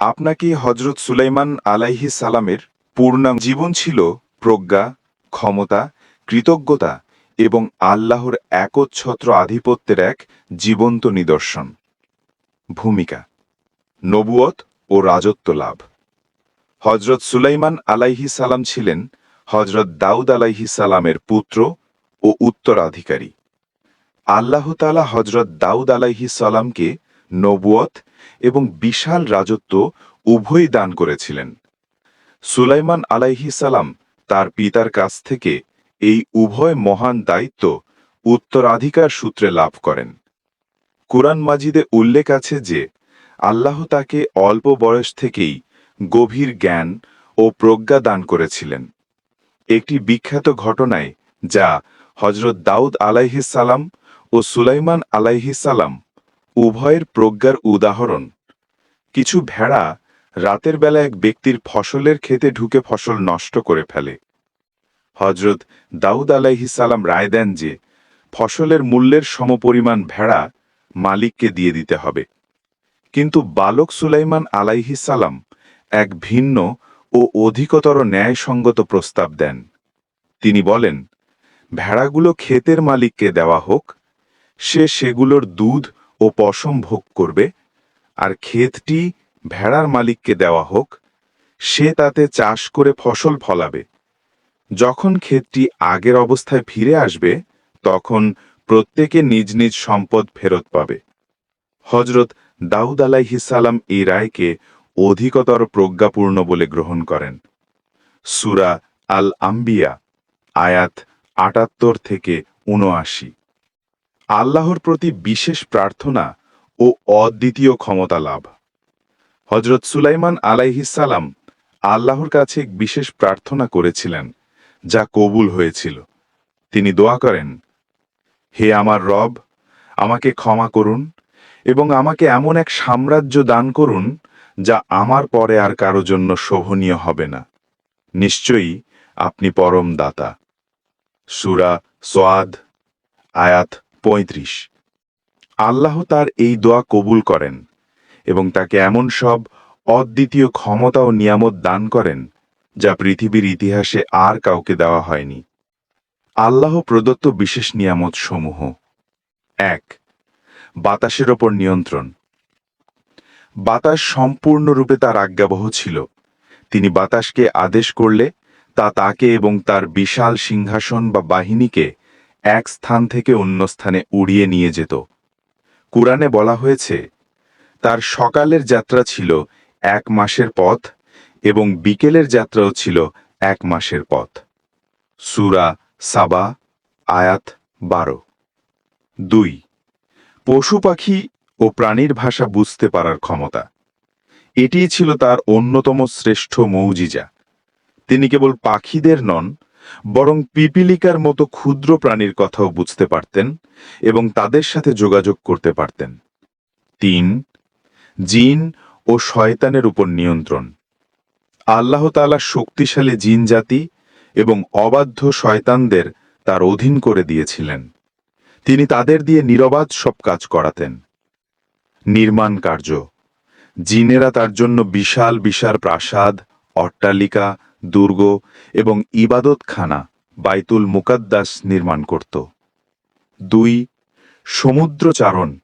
আপনাকে হজরত সুলাইমান আলাইহি সালামের পূর্ণাঙ্গ জীবন ছিল প্রজ্ঞা, ক্ষমতা, কৃতজ্ঞতা এবং আল্লাহর একচ্ছত্র আধিপত্যের এক জীবন্ত নিদর্শন। ভূমিকা, নবুয়ত ও রাজত্ব লাভ। হজরত সুলাইমান আলাইহি সালাম ছিলেন হজরত দাউদ আলাইহি সালামের পুত্র ও উত্তরাধিকারী। আল্লাহ তালা হজরত দাউদ আলাইহি সালামকে নবুয়ত এবং বিশাল রাজত্ব উভয়ই দান করেছিলেন। সুলাইমান আলাইহি সালাম তার পিতার কাছ থেকে এই উভয় মহান দায়িত্ব উত্তরাধিকার সূত্রে লাভ করেন। কুরআন মাজিদে উল্লেখ আছে যে, আল্লাহ তাকে অল্প বয়স থেকেই গভীর জ্ঞান ও প্রজ্ঞা দান করেছিলেন। একটি বিখ্যাত ঘটনায় যা হজরত দাউদ আলাইহিস সালাম ও সুলাইমান আলাইহিস সালাম উভয়ের প্রজ্ঞার উদাহরণ। কিছু ভেড়া রাতের বেলা এক ব্যক্তির ফসলের ক্ষেতে ঢুকে ফসল নষ্ট করে ফেলে। হজরত দাউদ সালাম রায় দেন যে, ফসলের মূল্যের সমপরিমাণ ভেড়া মালিককে দিয়ে দিতে হবে। কিন্তু বালক সুলাইমান সালাম এক ভিন্ন ও অধিকতর ন্যায়সঙ্গত প্রস্তাব দেন। তিনি বলেন, ভেড়াগুলো ক্ষেতের মালিককে দেওয়া হোক, সে সেগুলোর দুধ ও পশম ভোগ করবে, আর ক্ষেতটি ভেড়ার মালিককে দেওয়া হোক, সে তাতে চাষ করে ফসল ফলাবে। যখন ক্ষেতটি আগের অবস্থায় ফিরে আসবে, তখন প্রত্যেকে নিজ নিজ সম্পদ ফেরত পাবে। হজরত দাউদ আলাইহিসাল্লাম এই রায়কে অধিকতর প্রজ্ঞাপূর্ণ বলে গ্রহণ করেন। সুরা আল আম্বিয়া আয়াত আটাত্তর থেকে উনআশি আল্লাহর প্রতি বিশেষ প্রার্থনা ও অদ্বিতীয় ক্ষমতা লাভ। হজরত সুলাইমান আলাইহিসাল্লাম আল্লাহর কাছে এক বিশেষ প্রার্থনা করেছিলেন, যা কবুল হয়েছিল। তিনি দোয়া করেন, হে আমার রব, আমাকে ক্ষমা করুন এবং আমাকে এমন এক সাম্রাজ্য দান করুন, যা আমার পরে আর কারও জন্য শোভনীয় হবে না। নিশ্চয়ই আপনি পরম দাতা। সুরা সোয়াদ, আয়াত পঁয়ত্রিশ। আল্লাহ তার এই দোয়া কবুল করেন এবং তাকে এমন সব অদ্বিতীয় ক্ষমতা ও নিয়ামত দান করেন যা পৃথিবীর ইতিহাসে আর কাউকে দেওয়া হয়নি। আল্লাহ প্রদত্ত বিশেষ নিয়ামত সমূহ। এক, বাতাসের ওপর নিয়ন্ত্রণ। বাতাস সম্পূর্ণরূপে তার আজ্ঞাবহ ছিল। তিনি বাতাসকে আদেশ করলে তা তাকে এবং তার বিশাল সিংহাসন বা বাহিনীকে এক স্থান থেকে অন্য স্থানে উড়িয়ে নিয়ে যেত। কুরআনে বলা হয়েছে, তার সকালের যাত্রা ছিল এক মাসের পথ এবং বিকেলের যাত্রাও ছিল এক মাসের পথ। সুরা সাবা, আয়াত বারো। দুই, পশু পাখি ও প্রাণীর ভাষা বুঝতে পারার ক্ষমতা। এটিই ছিল তার অন্যতম শ্রেষ্ঠ মৌজিজা। তিনি কেবল পাখিদের নন বরং পিপিলিকার মতো ক্ষুদ্র প্রাণীর কথাও বুঝতে পারতেন এবং তাদের সাথে যোগাযোগ করতে পারতেন। তিন, জিন ও শয়তানের উপর নিয়ন্ত্রণ। আল্লাহ তালা শক্তিশালী জিন জাতি এবং অবাধ্য শয়তানদের তার অধীন করে দিয়েছিলেন। তিনি তাদের দিয়ে নিরবাধ সব কাজ করাতেন। নির্মাণ কার্য। জিনেরা তার জন্য বিশাল বিশাল প্রাসাদ, অট্টালিকা দুর্গ এবং ইবাদতখানা বাইতুল মুকাদ্দাস নির্মাণ করত। দুই, সমুদ্রচারণ।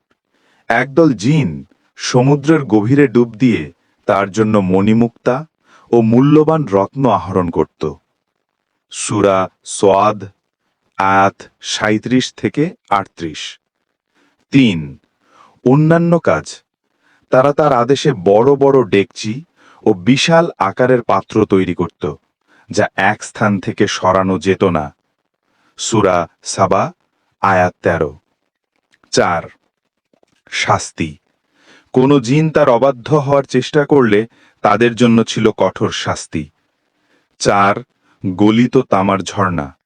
একদল জিন সমুদ্রের গভীরে ডুব দিয়ে তার জন্য মণিমুক্তা ও মূল্যবান রত্ন আহরণ করত। সুরা সোয়াদ, আয়াত সাঁত্রিশ থেকে আটত্রিশ। তিন, অন্যান্য কাজ। তারা তার আদেশে বড় বড় ডেকচি ও বিশাল আকারের পাত্র তৈরি করত, যা এক স্থান থেকে সরানো যেত না। সুরা সাবা, আয়াত তেরো। চার, শাস্তি। কোন জিন তার অবাধ্য হওয়ার চেষ্টা করলে তাদের জন্য ছিল কঠোর শাস্তি। চার, গলিত তামার ঝর্ণা।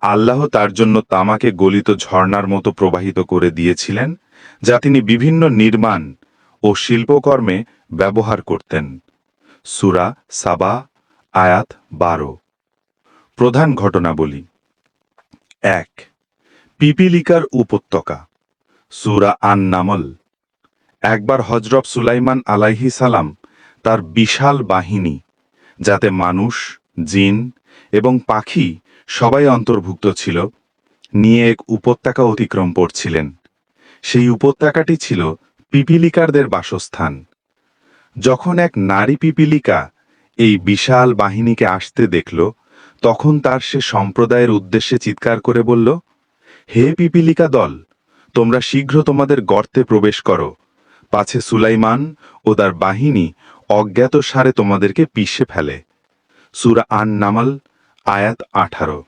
আল্লাহ তার জন্য তামাকে গলিত ঝর্ণার মতো প্রবাহিত করে দিয়েছিলেন, যা তিনি বিভিন্ন নির্মাণ ও শিল্পকর্মে ব্যবহার করতেন। সুরা সাবা, আয়াত বারো। প্রধান ঘটনাবলী। এক, পিপিলিকার উপত্যকা, সুরা আন নামল একবার হজরত সুলাইমান আলাইহি সালাম তার বিশাল বাহিনী, যাতে মানুষ, জিন এবং পাখি সবাই অন্তর্ভুক্ত ছিল, নিয়ে এক উপত্যকা অতিক্রম করছিলেন। সেই উপত্যকাটি ছিল পিপিলিকারদের বাসস্থান। যখন এক নারী পিপিলিকা এই বিশাল বাহিনীকে আসতে দেখল, তখন তার সে সম্প্রদায়ের উদ্দেশ্যে চিৎকার করে বলল, হে পিপিলিকা দল, তোমরা শীঘ্র তোমাদের গর্তে প্রবেশ করো। পাছে সুলাইমান ও তার বাহিনী অজ্ঞাত সারে তোমাদেরকে পিষে ফেলে। সুরা আন নামাল আয়াত আঠারো।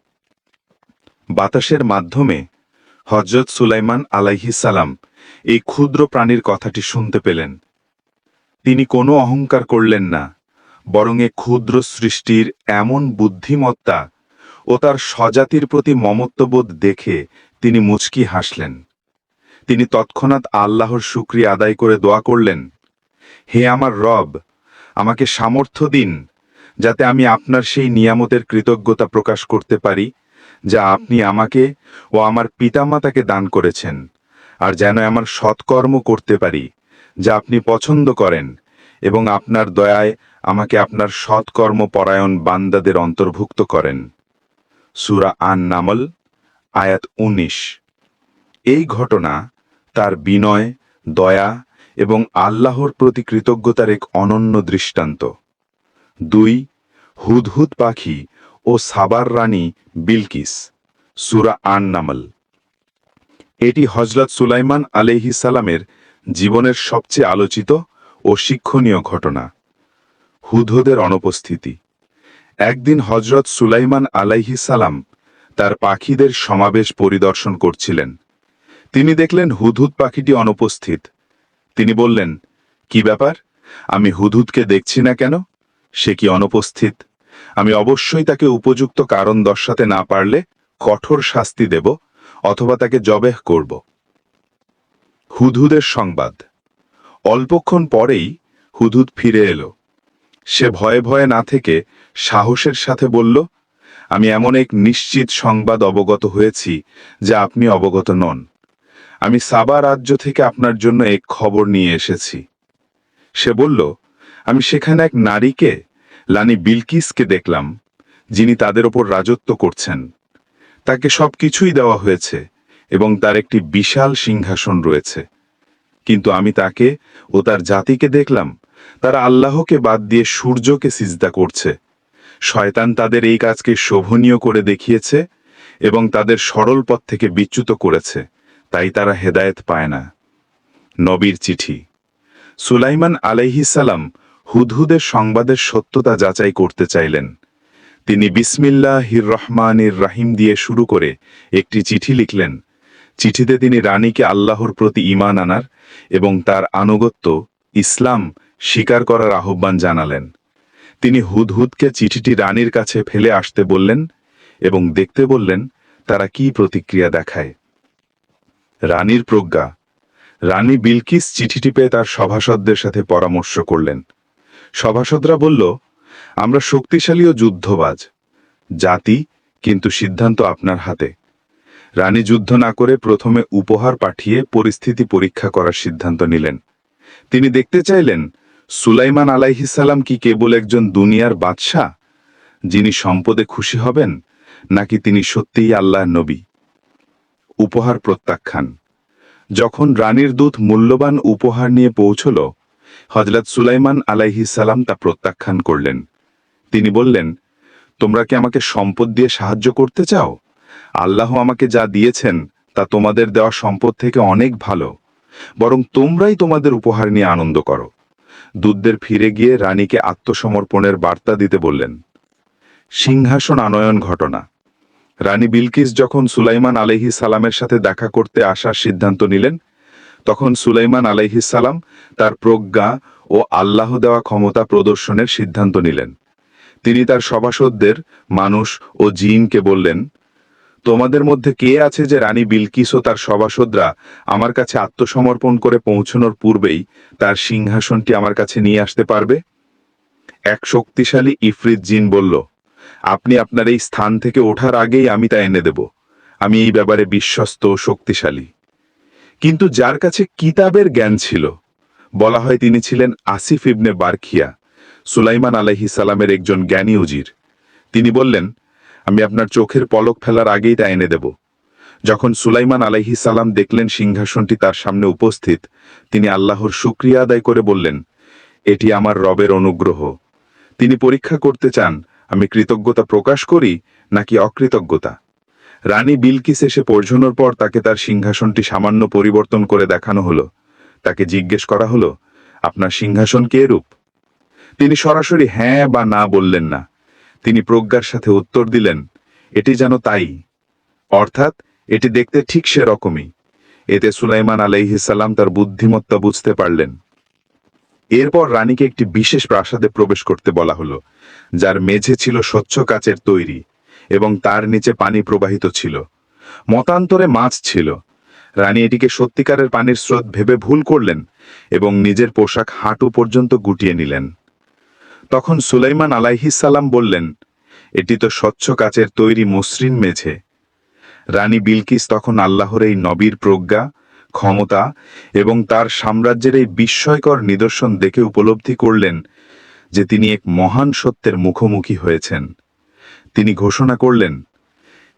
বাতাসের মাধ্যমে হজরত সুলাইমান আলাইহিসালাম এই ক্ষুদ্র প্রাণীর কথাটি শুনতে পেলেন। তিনি কোনো অহংকার করলেন না, বরং এ ক্ষুদ্র সৃষ্টির এমন বুদ্ধিমত্তা ও তার স্বজাতির প্রতি মমত্ববোধ দেখে তিনি মুচকি হাসলেন। তিনি তৎক্ষণাৎ আল্লাহর শুক্রিয়া আদায় করে দোয়া করলেন, হে আমার রব, আমাকে সামর্থ্য দিন যাতে আমি আপনার সেই নিয়ামতের কৃতজ্ঞতা প্রকাশ করতে পারি, যা আপনি আমাকে ও আমার পিতামাতাকে দান করেছেন, আর যেন আমার সৎকর্ম করতে পারি। যা আপনি পছন্দ করেন এবং আপনার দয়ায় আমাকে আপনার সৎকর্ম পরায়ণ বান্দাদের অন্তর্ভুক্ত করেন। সুরা আন নামল আয়াত উনিশ। এই ঘটনা তার বিনয়, দয়া এবং আল্লাহর প্রতি কৃতজ্ঞতার এক অনন্য দৃষ্টান্ত। দুই, হুদহুদ পাখি ও সাবার রানী বিলকিস, সুরা আন নামল এটি হজরত সুলাইমান আলহি সালামের জীবনের সবচেয়ে আলোচিত ও শিক্ষণীয় ঘটনা। হুদহুদের অনুপস্থিতি। একদিন হজরত সুলাইমান আলাইহি সালাম তার পাখিদের সমাবেশ পরিদর্শন করছিলেন। তিনি দেখলেন হুদহুদ পাখিটি অনুপস্থিত। তিনি বললেন, কি ব্যাপার? আমি হুদহুদকে দেখছি না কেন? সে কি অনুপস্থিত? আমি অবশ্যই তাকে উপযুক্ত কারণ দর্শাতে না পারলে কঠোর শাস্তি দেব অথবা তাকে জবেহ করব। হুদহুদের সংবাদ। অল্পক্ষণ পরেই হুদহুদ ফিরে এলো। সে ভয়ে ভয়ে না থেকে সাহসের সাথে বলল, আমি এমন এক নিশ্চিত সংবাদ অবগত হয়েছি যা আপনি অবগত নন। আমি সাবা রাজ্য থেকে আপনার জন্য এক খবর নিয়ে এসেছি। সে বলল, আমি সেখানে এক নারীকে, লানি বিলকিসকে দেখলাম, যিনি তাদের ওপর রাজত্ব করছেন। তাকে সবকিছুই দেওয়া হয়েছে। এবং তার একটি বিশাল সিংহাসন রয়েছে। কিন্তু আমি তাকে ও তার জাতিকে দেখলাম, তারা আল্লাহকে বাদ দিয়ে সূর্যকে সিজদা করছে। শয়তান তাদের এই কাজকে শোভনীয় করে দেখিয়েছে এবং তাদের সরল পথ থেকে বিচ্যুত করেছে, তাই তারা হেদায়েত পায় না। নবীর চিঠি। সুলাইমান আলাইহিসাল্লাম হুদহুদের সংবাদের সত্যতা যাচাই করতে চাইলেন। তিনি বিসমিল্লাহ হির রহমানির রাহিম দিয়ে শুরু করে একটি চিঠি লিখলেন চিঠিতে তিনি রানীকে আল্লাহর প্রতি ঈমান আনার এবং তার আনুগত্য, ইসলাম স্বীকার করার আহ্বান জানালেন। তিনি হুদহুদকে চিঠিটি রানীর কাছে ফেলে আসতে বললেন এবং দেখতে বললেন, তারা কি প্রতিক্রিয়া দেখায়। রানীর প্রজ্ঞা, রানী বিলকিস চিঠিটি পেয়ে তার সভাসদদের সাথে পরামর্শ করলেন। সভাসদরা বলল, আমরা শক্তিশালী ও যুদ্ধবাজ, জাতি কিন্তু সিদ্ধান্ত আপনার হাতে। রানী যুদ্ধ না করে প্রথমে উপহার পাঠিয়ে পরিস্থিতি পরীক্ষা করার সিদ্ধান্ত নিলেন। তিনি দেখতে চাইলেন, সুলাইমান আলাইহিসাল্লাম কি কেবল একজন দুনিয়ার বাদশাহ, যিনি সম্পদে খুশি হবেন, নাকি তিনি সত্যিই আল্লাহ নবী? উপহার প্রত্যাখ্যান। যখন রানীর দূত মূল্যবান উপহার নিয়ে পৌঁছল হজরত সুলাইমান আলাইহিসাল্লাম তা প্রত্যাখ্যান করলেন। তিনি বললেন, তোমরা কি আমাকে সম্পদ দিয়ে সাহায্য করতে চাও? আল্লাহ আমাকে যা দিয়েছেন, তা তোমাদের দেওয়া সম্পদ থেকে অনেক ভালো। বরং তোমরাই তোমাদের উপহার নিয়ে আনন্দ করো। দূতদের ফিরে গিয়ে রানীকে আত্মসমর্পণের বার্তা দিতে বললেন, সিংহাসন আনয়ন ঘটনা। রানী বিলকিস যখন সুলাইমান আলহি সালামের সাথে দেখা করতে আসার সিদ্ধান্ত নিলেন, তখন সুলাইমান আলহি সালাম তার প্রজ্ঞা ও আল্লাহ দেওয়া ক্ষমতা প্রদর্শনের সিদ্ধান্ত নিলেন। তিনি তার সভাসদদের, মানুষ ও জিনকে বললেন তোমাদের মধ্যে কে আছে যে রানী বিলকিস ও তার সভাসদরা আমার কাছে আত্মসমর্পণ করে পৌঁছানোর পূর্বেই তার সিংহাসনটি আমার কাছে নিয়ে আসতে পারবে? এক শক্তিশালী ইফরিত জিন বলল, আপনি আপনার এই স্থান থেকে ওঠার আগেই আমি তা এনে দেব। আমি এই ব্যাপারে বিশ্বস্ত ও শক্তিশালী। কিন্তু যার কাছে কিতাবের জ্ঞান ছিল, বলা হয় তিনি ছিলেন আসিফ ইবনে বারখিয়া, সুলাইমান আলাইহি সালামের একজন জ্ঞানী উজির। তিনি বললেন আমি আপনার চোখের পলক ফেলার আগেই তা এনে দেব। যখন সুলাইমান আলাইহি সালাম দেখলেন সিংহাসনটি তার সামনে উপস্থিত, তিনি আল্লাহর শুক্রিয়া আদায় করে বললেন, এটি আমার রবের অনুগ্রহ। তিনি পরীক্ষা করতে চান, আমি কৃতজ্ঞতা প্রকাশ করি নাকি অকৃতজ্ঞতা? রানী বিলকিস এসে পর্যনোর পর তাকে তার সিংহাসনটি সামান্য পরিবর্তন করে দেখানো হলো। তাকে জিজ্ঞেস করা হলো, আপনার সিংহাসন কে রূপ? তিনি সরাসরি হ্যাঁ বা না বললেন না। তিনি প্রজ্ঞার সাথে উত্তর দিলেন, এটি যেন তাই। অর্থাৎ, এটি দেখতে ঠিক সেরকমই। এতে সুলাইমান আলাইহিসাল্লাম তার বুদ্ধিমত্তা বুঝতে পারলেন। এরপর রানীকে একটি বিশেষ প্রাসাদে প্রবেশ করতে বলা হলো, যার মেঝে ছিল স্বচ্ছ কাচের তৈরি এবং তার নিচে পানি প্রবাহিত ছিল। মতান্তরে মাছ ছিল। রানী এটিকে সত্যিকারের পানির স্রোত ভেবে ভুল করলেন এবং নিজের পোশাক হাঁটু পর্যন্ত গুটিয়ে নিলেন। তখন সুলাইমান আলাইহিসাল্লাম বললেন, এটি তো স্বচ্ছ কাচের তৈরি মসৃণ মেঝে। রানী বিলকিস তখন আল্লাহর এই নবীর প্রজ্ঞা, ক্ষমতা এবং তার সাম্রাজ্যের এই বিস্ময়কর নিদর্শন দেখে উপলব্ধি করলেন যে তিনি এক মহান সত্যের মুখোমুখি হয়েছেন। তিনি ঘোষণা করলেন,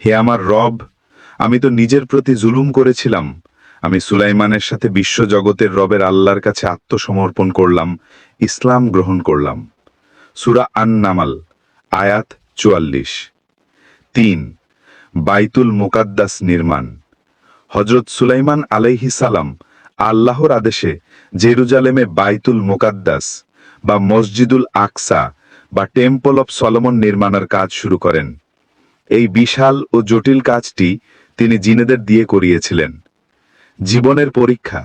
হে আমার রব, আমি তো নিজের প্রতি জুলুম করেছিলাম। আমি সুলাইমানের সাথে বিশ্বজগতের রবের আল্লাহর কাছে আত্মসমর্পণ করলাম, ইসলাম গ্রহণ করলাম। সুরা আন নামাল আয়াত চুয়াল্লিশ। তিন, বাইতুল মুকাদ্দাস নির্মাণ। হজরত সুলাইমান আলাইহি সালাম আল্লাহর আদেশে জেরুজালেমে বাইতুল মুকাদ্দাস বা মসজিদুল আকসা বা টেম্পল অফ সলোমন নির্মাণের কাজ শুরু করেন। এই বিশাল ও জটিল কাজটি তিনি জিনেদের দিয়ে করিয়েছিলেন। জীবনের পরীক্ষা,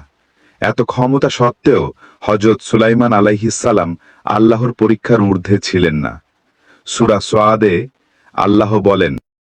এত ক্ষমতা সত্ত্বেও হজরত সুলাইমান আলাইহিসাল্লাম আল্লাহর পরীক্ষার ঊর্ধ্বে ছিলেন না। সুরা সোয়াদে আল্লাহ বলেন